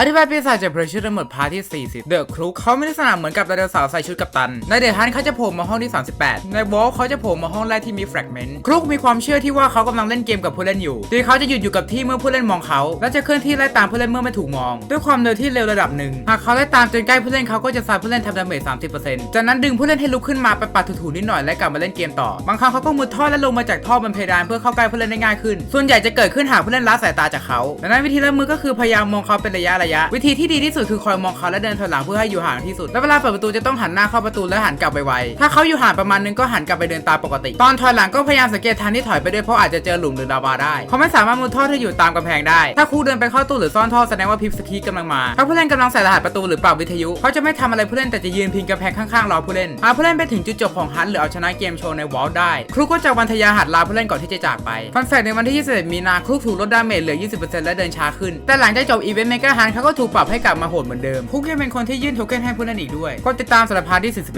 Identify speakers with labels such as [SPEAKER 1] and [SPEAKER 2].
[SPEAKER 1] อธิบายปีศาจจากเพรสชุดทั้งหมดพาร์ทที่ 40 เดอะครุกเขาไม่ได้สนามเหมือนกับไดโนเสาร์ใส่ชุดกัปตัน ในเดอะฮันเขาจะโผล่มาห้องที่ 38 ในวอลเขาจะโผล่มาห้องแรกที่มีแฟกเมนต์ครุกมีความเชื่อที่ว่าเขากำลังเล่นเกมกับผู้เล่นอยู่โดยเขาจะหยุดอยู่กับที่เมื่อผู้เล่นมองเขา และจะเคลื่อนที่ไล่ตามผู้เล่นเมื่อไม่ถูกมอง ด้วยความเร็วที่เร็วระดับหนึ่งหากเขาไล่ตามจนใกล้ผู้เล่นเขาก็จะซาผู้เล่นทำดาเมจ30%จากนั้นดึงผู้เล่นให้ลุกขึ้นมาไปปัดถูๆนิดหน่อยและกลับมาเล่นเกมต่อบางครั้งเขาก็มุดท่อและลงมาจากท่อบนเพดานเพื่อเข้าใกล้ผู้เล่นได้ง่ายขึ้น ส่วนใหญ่จะเกิดขึ้นหากผู้เล่นละสายตาจากเขาดังนั้นวิธีรับมือก็คือพยายามมองเขาเป็นระยะระยะ วิธีที่ดีที่สุดคือคอยมองเขาและเดินถอยหลังเพื่อให้อยู่ห่างที่สุด และเวลาเปิดประตูจะต้องหันหน้าเข้าประตูและหันกลับไปไวถ้าเขาอยู่ห่างประมาณนึงก็หันกลับไปเดินตามปกติ ตอนถอยหลังก็พยายามสังเกตทางที่ถอยไปด้วยเพราะอาจจะเจอหลุมหรือลาวาได้ เขาไม่สามารถมุดท่อที่อยู่ตามกำแพงได้ ถ้าครูเดินไปเข้าตู้หรือซ่อนท่อแสดงว่าพิปสกีกำลังมา ถ้าผู้เล่นกำลังใส่รหัสประตูหรือปรับวิทยุเขาจะไม่ทำอะไรผู้เล่นแต่จะยืนพิงกำแพงข้างๆรอผู้เล่นหากผู้เล่นไปถึงจุดจบของฮันหรือเอาชนะเกมโชว์ในวอลได้ ครูก็จะวันทยาหัดลาผู้เล่นก่อนที่จะจากไปฟันแฟกในวันที่ 21 มีนาครูถูกลดดาเมจเหลือ 20%และเดินช้าขึ้น แต่หลังจากจบอีเวนต์เมกาฮันเขาก็ถูกปรับให้กลับมาโหดเหมือนเดิมคุกยังเป็นคนที่ยื่นโทเค็นให้ผู้เล่นอีกด้วย ก็ติดตามสารพาร์ทที่41